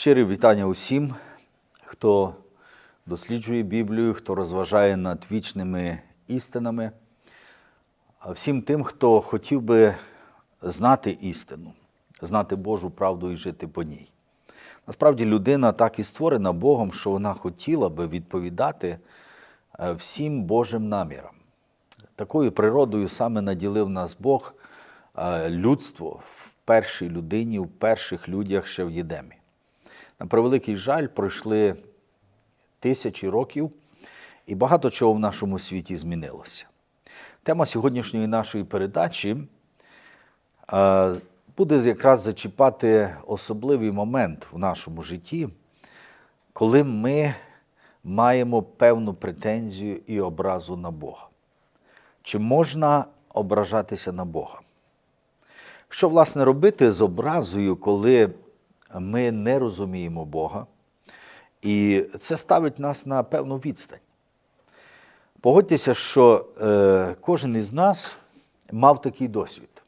Щире вітання усім, хто досліджує Біблію, хто розважає над вічними істинами, а всім тим, хто хотів би знати істину, знати Божу правду і жити по ній. Насправді людина так і створена Богом, що вона хотіла би відповідати е, всім Божим намірам. Такою природою саме наділив нас Бог е, людство в першій людині, в перших людях ще в Єдемі. На превеликий жаль, пройшли тисячі років, і багато чого в нашому світі змінилося. Тема сьогоднішньої нашої передачі е, буде якраз зачіпати особливий момент в нашому житті, коли ми маємо певну претензію і образу на Бога. Чи можна ображатися на Бога? Що, власне, робити з образою, коли ми не розуміємо Бога, і це ставить нас на певну відстань. Погодьтеся, що е, кожен із нас мав такий досвід.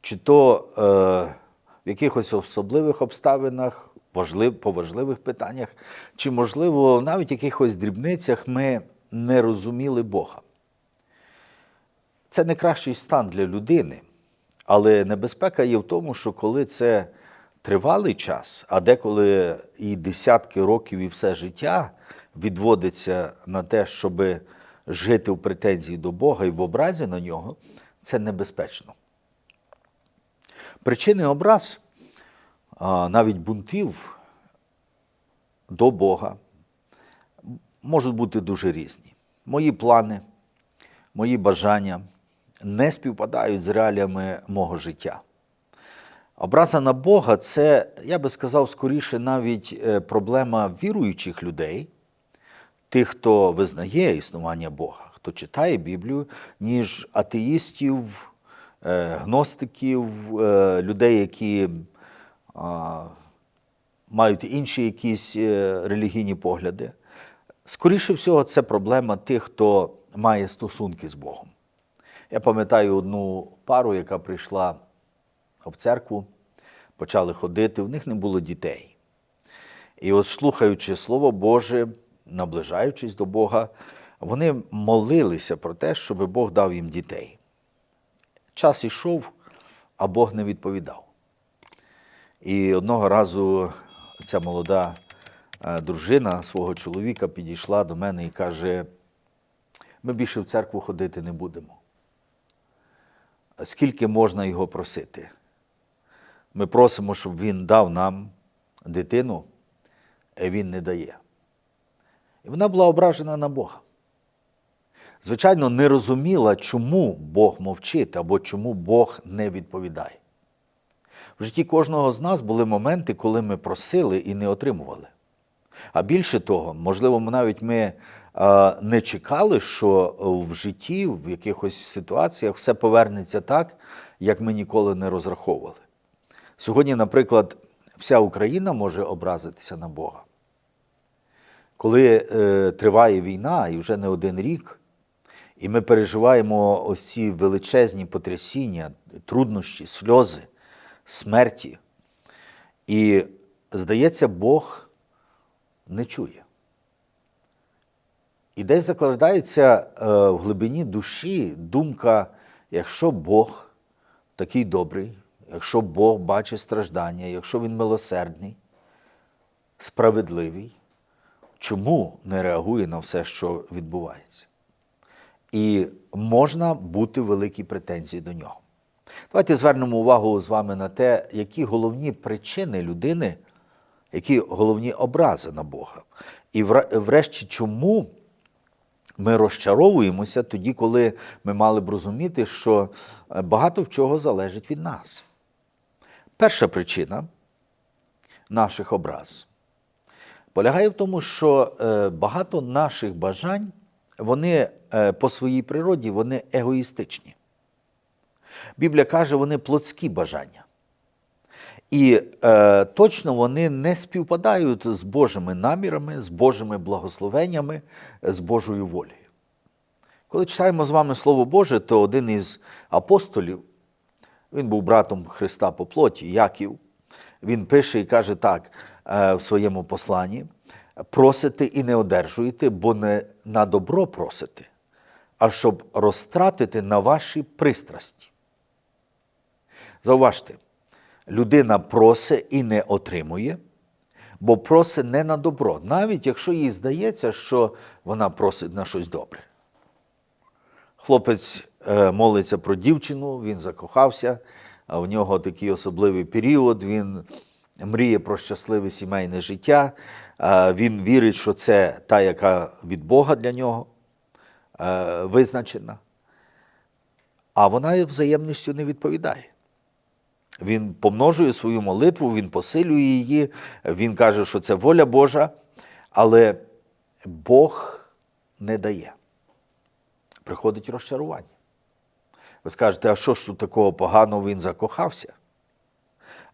Чи то е, в якихось особливих обставинах, важлив, по важливих питаннях, чи, можливо, навіть в якихось дрібницях ми не розуміли Бога. Це не кращий стан для людини, але небезпека є в тому, що коли це тривалий час, а деколи і десятки років, і все життя відводиться на те, щоб жити в претензії до Бога і в образі на нього, це небезпечно. Причини образ, навіть бунтів до Бога, можуть бути дуже різні. Мої плани, мої бажання не співпадають з реаліями мого життя. Образа на Бога це, я би сказав, скоріше навіть е, проблема віруючих людей, тих, хто визнає існування Бога, хто читає Біблію, ніж атеїстів, е, гностиків, е, людей, які мають інші якісь релігійні погляди. Скоріше всього, це проблема тих, хто має стосунки з Богом. Я пам'ятаю одну пару, яка прийшла в церкву, почали ходити, в них не було дітей. І от слухаючи Слово Боже, наближаючись до Бога, вони молилися про те, щоб Бог дав їм дітей. Час ішов, а Бог не відповідав. І одного разу ця молода е, дружина свого чоловіка підійшла до мене і каже: ми більше в церкву ходити не будемо. Скільки можна його просити? Ми просимо, щоб він дав нам дитину, а він не дає. І вона була ображена на Бога. Звичайно, не розуміла, чому Бог мовчить або чому Бог не відповідає. В житті кожного з нас були моменти, коли ми просили і не отримували. А більше того, можливо, навіть ми не чекали, що в житті, в якихось ситуаціях все повернеться так, як ми ніколи не розраховували. Сьогодні, наприклад, вся Україна може образитися на Бога. Коли е, триває війна і вже не один рік, і ми переживаємо ось ці величезні потрясіння, труднощі, сльози, смерті, і, здається, Бог не чує. І десь закладається е, в глибині душі думка, якщо Бог такий добрий, якщо Бог бачить страждання, якщо Він милосердний, справедливий, чому не реагує на все, що відбувається? І можна бути в великій претензії до нього. Давайте звернемо увагу з вами на те, які головні причини людини, які головні образи на Бога. І врешті, чому ми розчаровуємося тоді, коли ми мали б розуміти, що багато в чого залежить від нас. Перша причина наших образ полягає в тому, що е, багато наших бажань, вони е, по своїй природі вони егоїстичні. Біблія каже, вони плотські бажання. І е, точно вони не співпадають з Божими намірами, з Божими благословеннями, з Божою волею. Коли читаємо з вами Слово Боже, то один із апостолів, він був братом Христа по плоті, Яків, він пише і каже так е, в своєму посланні: просите і не одержуєте, бо не на добро просите, а щоб розтратити на ваші пристрасті. Зауважте, людина просить і не отримує, бо просить не на добро, навіть якщо їй здається, що вона просить на щось добре. Хлопець молиться про дівчину, він закохався, в нього такий особливий період, він мріє про щасливе сімейне життя, е, він вірить, що це та, яка від Бога для нього е, визначена, а вона взаємністю не відповідає. Він помножує свою молитву, він посилює її, він каже, що це воля Божа, але Бог не дає. Приходить розчарування. Ви скажете, а що ж тут такого поганого він закохався?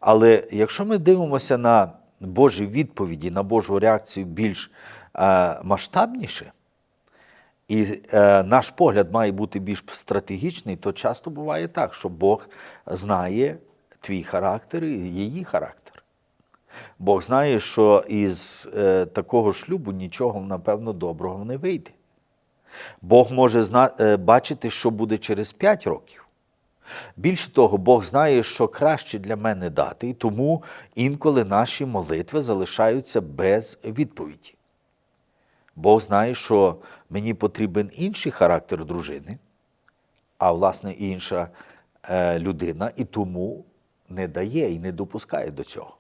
Але якщо ми дивимося на Божі відповіді, на Божу реакцію більш е, масштабніше, і е, наш погляд має бути більш стратегічний, то часто буває так, що Бог знає твій характер і її характер. Бог знає, що із е, такого шлюбу нічого, напевно, доброго не вийде. Бог може зна... е, бачити, що буде через 5 років. Більше того, Бог знає, що краще для мене дати, і тому інколи наші молитви залишаються без відповіді. Бог знає, що мені потрібен інший характер дружини, а власне інша е, людина, і тому не дає і не допускає до цього.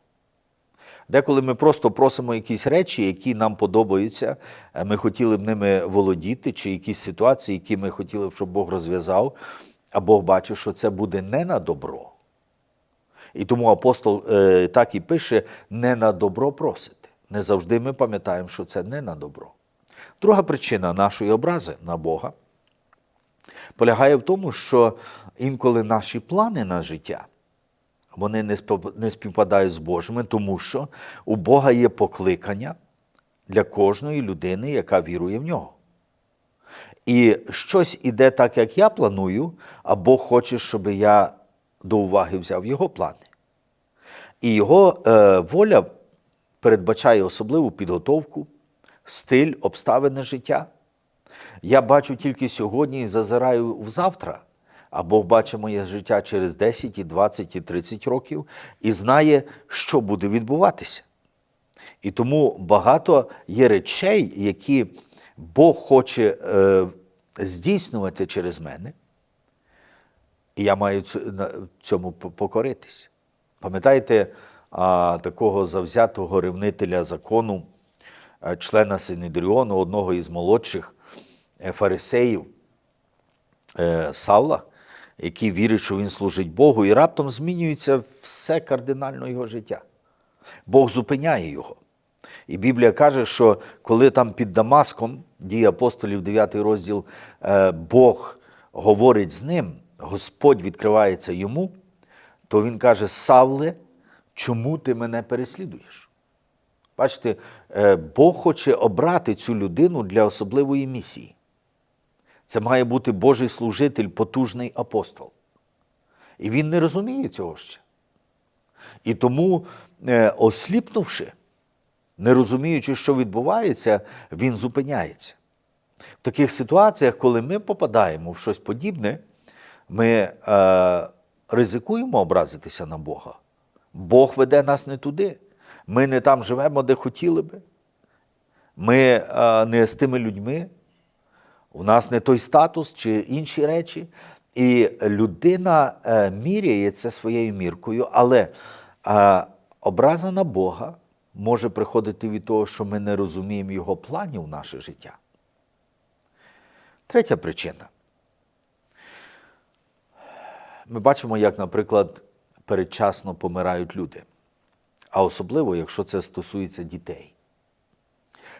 Деколи ми просто просимо якісь речі, які нам подобаються, е, ми хотіли б ними володіти, чи якісь ситуації, які ми хотіли б, щоб Бог розв'язав, а Бог бачив, що це буде не на добро. І тому апостол е, так і пише: не на добро просите. Не завжди ми пам'ятаємо, що це не на добро. Друга причина нашої образи на Бога полягає в тому, що інколи наші плани на життя вони не співпадають з Божими, тому що у Бога є покликання для кожної людини, яка вірує в нього. І щось іде так, як я планую, а Бог хоче, щоб я до уваги взяв його плани. І його е, воля передбачає особливу підготовку, стиль, обставини життя. Я бачу тільки сьогодні і зазираю в завтра, а Бог бачить моє життя через 10, і 20, і 30 років і знає, що буде відбуватися. І тому багато є речей, які Бог хоче е, здійснювати через мене, і я маю цьому покоритись. Пам'ятаєте а, такого завзятого ревнителя закону, е, члена Синедріону, одного із молодших е, фарисеїв е, Савла, який вірить, що він служить Богу, і раптом змінюється все кардинально його життя. Бог зупиняє його. І Біблія каже, що коли там під Дамаском, дії апостолів, 9 розділ, е, Бог говорить з ним, Господь відкривається йому, то він каже: Савле, чому ти мене переслідуєш? Бачите, е, Бог хоче обрати цю людину для особливої місії. Це має бути Божий служитель, потужний апостол. І він не розуміє цього ще. І тому, е, осліпнувши, не розуміючи, що відбувається, він зупиняється. В таких ситуаціях, коли ми попадаємо в щось подібне, ми е, ризикуємо образитися на Бога. Бог веде нас не туди. Ми не там живемо, де хотіли би. Ми е, не з тими людьми. У нас не той статус чи інші речі. І людина е, міряє це своєю міркою, але е, образа на Бога може приходити від того, що ми не розуміємо Його планів в наше життя. Третя причина. Ми бачимо, як, наприклад, передчасно помирають люди, а особливо, якщо це стосується дітей.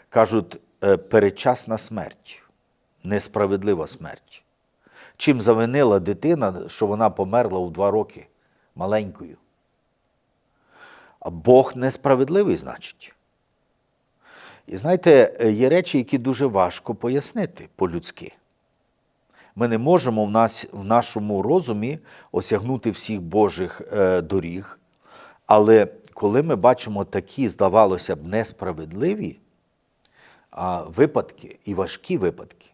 Кажуть, е, передчасна смерть, несправедлива смерть. Чим завинила дитина, що вона померла у два роки маленькою? А Бог несправедливий, значить. І знаєте, є речі, які дуже важко пояснити по-людськи. Ми не можемо в, нас, в нашому розумі осягнути всіх Божих е, доріг, але коли ми бачимо такі, здавалося б, несправедливі а, випадки і важкі випадки,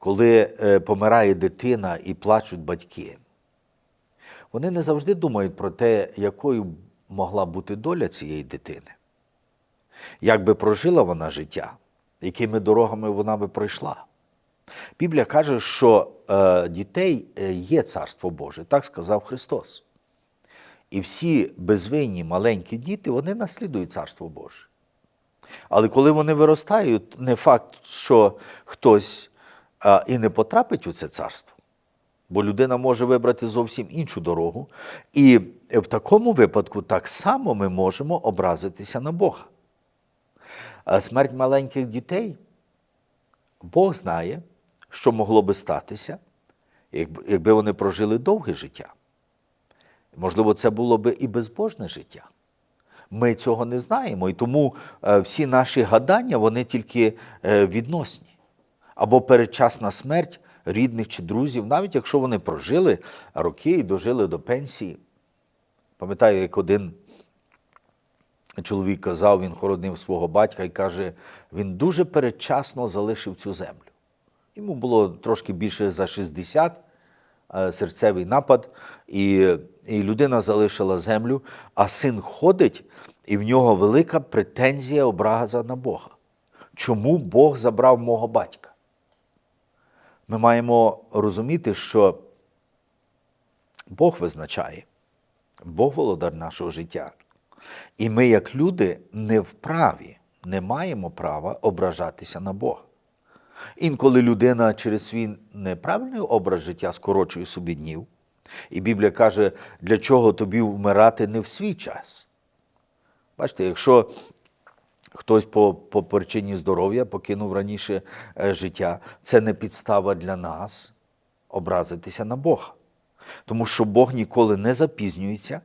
коли е, помирає дитина і плачуть батьки, вони не завжди думають про те, якою могла бути доля цієї дитини, як би прожила вона життя, якими дорогами вона би пройшла. Біблія каже, що е, дітей е, є Царство Боже, так сказав Христос. І всі безвинні маленькі діти, вони наслідують Царство Боже. Але коли вони виростають, не факт, що хтось і не потрапить у це царство, бо людина може вибрати зовсім іншу дорогу. І в такому випадку так само ми можемо образитися на Бога. Смерть маленьких дітей, Бог знає, що могло би статися, якби якби вони прожили довге життя. Можливо, це було би і безбожне життя. Ми цього не знаємо, і тому е, всі наші гадання вони тільки е, відносні. Або передчасна смерть рідних чи друзів, навіть якщо вони прожили роки і дожили до пенсії. Пам'ятаю, як один чоловік казав, він хоронив свого батька і каже, він дуже передчасно залишив цю землю. Йому було трошки більше за 60, е, серцевий напад, і, і людина залишила землю, а син ходить, і в нього велика претензія, образа на Бога. Чому Бог забрав мого батька? Ми маємо розуміти, що Бог визначає, Бог володар нашого життя. І ми, як люди, не вправі, не маємо права ображатися на Бога. Інколи людина через свій неправильний образ життя скорочує собі днів. І Біблія каже, для чого тобі вмирати не в свій час. Бачите, якщо хтось по, по причині здоров'я покинув раніше е, життя, це не підстава для нас образитися на Бога. Тому що Бог ніколи не запізнюється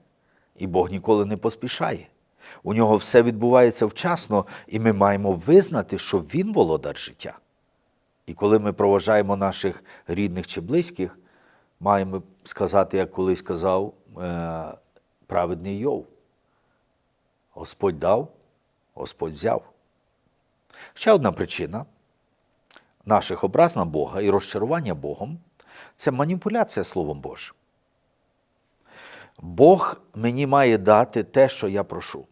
і Бог ніколи не поспішає. У нього все відбувається вчасно, і ми маємо визнати, що Він володар життя. І коли ми проважаємо наших рідних чи близьких, маємо сказати, як колись казав е, праведний Йов. Господь дав, Господь взяв. Ще одна причина наших образ на Бога і розчарування Богом це маніпуляція Словом Божим. Бог мені має дати те, що я прошу.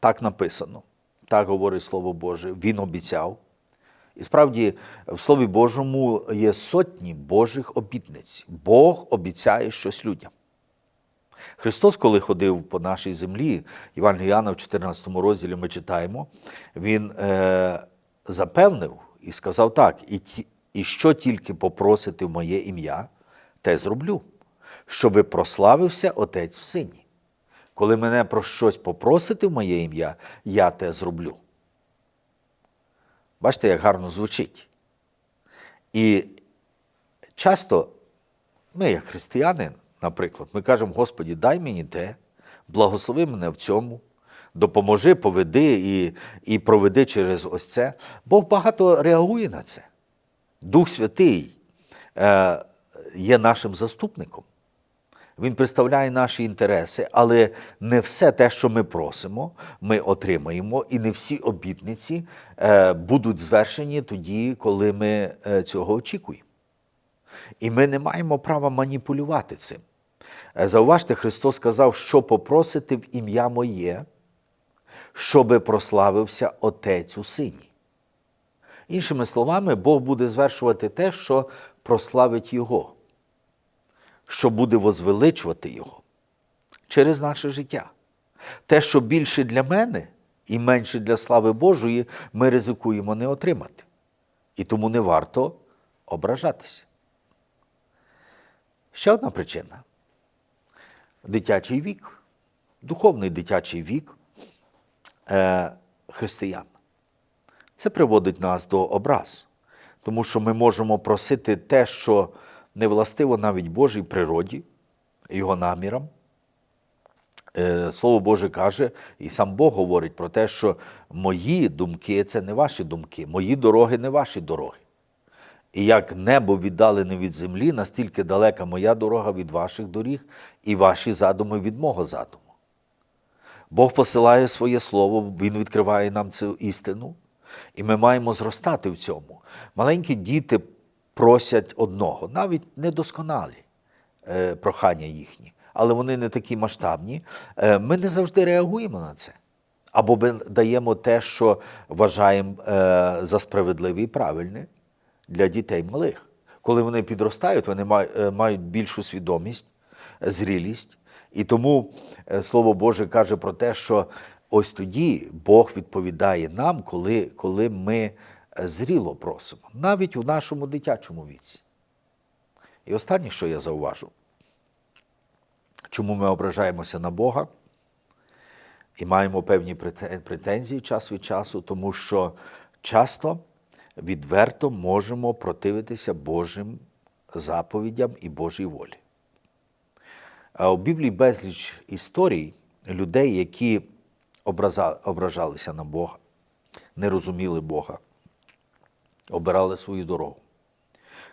Так написано, так говорить Слово Боже, Він обіцяв. І справді в Слові Божому є сотні Божих обітниць. Бог обіцяє щось людям. Христос, коли ходив по нашій землі, Іван Іоанна в 14 розділі ми читаємо, Він е, запевнив і сказав так: і, ті, і що тільки попросити в моє ім'я, те зроблю, щоби прославився Отець в Сині. Коли мене про щось попросити в моє ім'я, я те зроблю. Бачите, як гарно звучить. І часто ми, як християни, наприклад, ми кажемо, Господі, дай мені те, благослови мене в цьому, допоможи, поведи і, і проведи через ось це. Бог багато реагує на це. Дух Святий е, є нашим заступником. Він представляє наші інтереси, але не все те, що ми просимо, ми отримаємо, і не всі обітниці е, будуть звершені тоді, коли ми е, цього очікуємо. І ми не маємо права маніпулювати цим. Е, Зауважте, Христос сказав, що попросити в ім'я моє, щоби прославився Отець у Сині. Іншими словами, Бог буде звершувати те, що прославить Його що буде возвеличувати Його через наше життя. Те, що більше для мене і менше для слави Божої, ми ризикуємо не отримати. І тому не варто ображатися. Ще одна причина дитячий вік, духовний дитячий вік е, християн. Це приводить нас до образ, тому що ми можемо просити те, що не властиво навіть Божій природі, його намірам. Е, Слово Боже каже, і сам Бог говорить про те, що мої думки це не ваші думки, мої дороги не ваші дороги. І як небо віддалене від землі, настільки далека моя дорога від ваших доріг, і ваші задуми від мого задуму. Бог посилає своє слово, Він відкриває нам цю істину, і ми маємо зростати в цьому. Маленькі діти просять одного, навіть недосконалі е, прохання їхні, але вони не такі масштабні. Е, ми не завжди реагуємо на це. Або ми даємо те, що вважаємо е, за справедливе і правильне для дітей малих. Коли вони підростають, вони е, мають більшу свідомість, зрілість. І тому е, Слово Боже каже про те, що ось тоді Бог відповідає нам, коли, коли ми е, зріло просимо, навіть у нашому дитячому віці. І останнє, що я зауважу, чому ми ображаємося на Бога і маємо певні претензії час від часу, тому що часто відверто можемо противитися Божим заповідям і Божій волі. А у Біблії безліч історій людей, які ображалися на Бога, не розуміли Бога, обирали свою дорогу.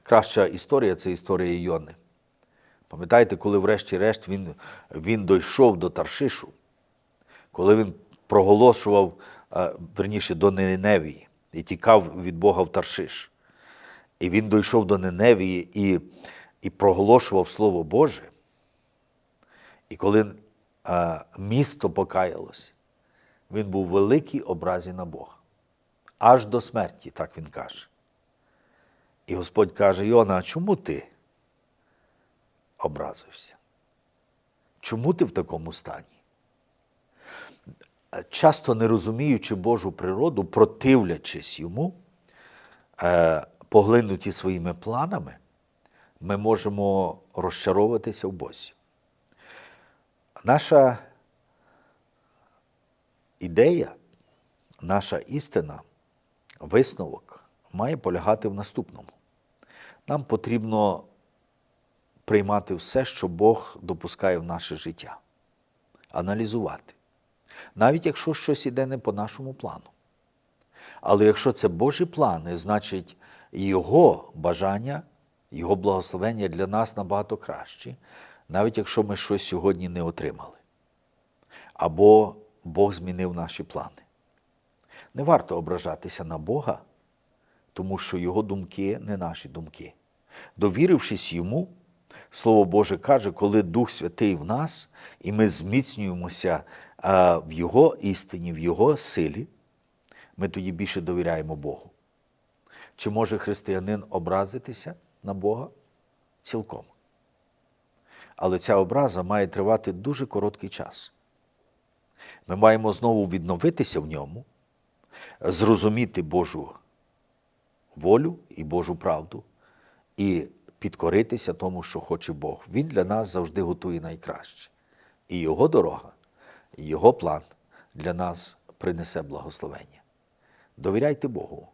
Краща історія це історія Йони. Пам'ятаєте, коли врешті-решт він, він дійшов до Таршишу, коли він проголошував, е, верніше, до Ниневії і тікав від Бога в Таршиш. І він дійшов до Ниневії і, і проголошував Слово Боже. І коли е, місто покаялось, він був в великій образі на Бога. Аж до смерті, так він каже. І Господь каже: Йона, а чому ти образився? Чому ти в такому стані? Часто не розуміючи Божу природу, противлячись йому, е, поглинуті своїми планами, ми можемо розчаровуватися в Бозі. Наша ідея, наша істина, висновок має полягати в наступному. Нам потрібно приймати все, що Бог допускає в наше життя, аналізувати. Навіть якщо щось іде не по нашому плану. Але якщо це Божі плани, значить Його бажання, Його благословення для нас набагато кращі, навіть якщо ми щось сьогодні не отримали. Або Бог змінив наші плани. Не варто ображатися на Бога, тому що Його думки не наші думки. Довірившись йому, Слово Боже каже, коли Дух Святий в нас, і ми зміцнюємося в Його істині, в Його силі, ми тоді більше довіряємо Богу. Чи може християнин образитися на Бога? Цілком. Але ця образа має тривати дуже короткий час. Ми маємо знову відновитися в ньому, зрозуміти Божу волю і Божу правду і підкоритися тому, що хоче Бог. Він для нас завжди готує найкраще. І Його дорога, і Його план для нас принесе благословення. Довіряйте Богу,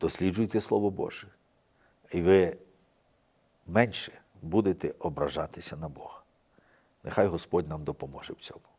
досліджуйте Слово Боже, і ви менше будете ображатися на Бога. Нехай Господь нам допоможе в цьому.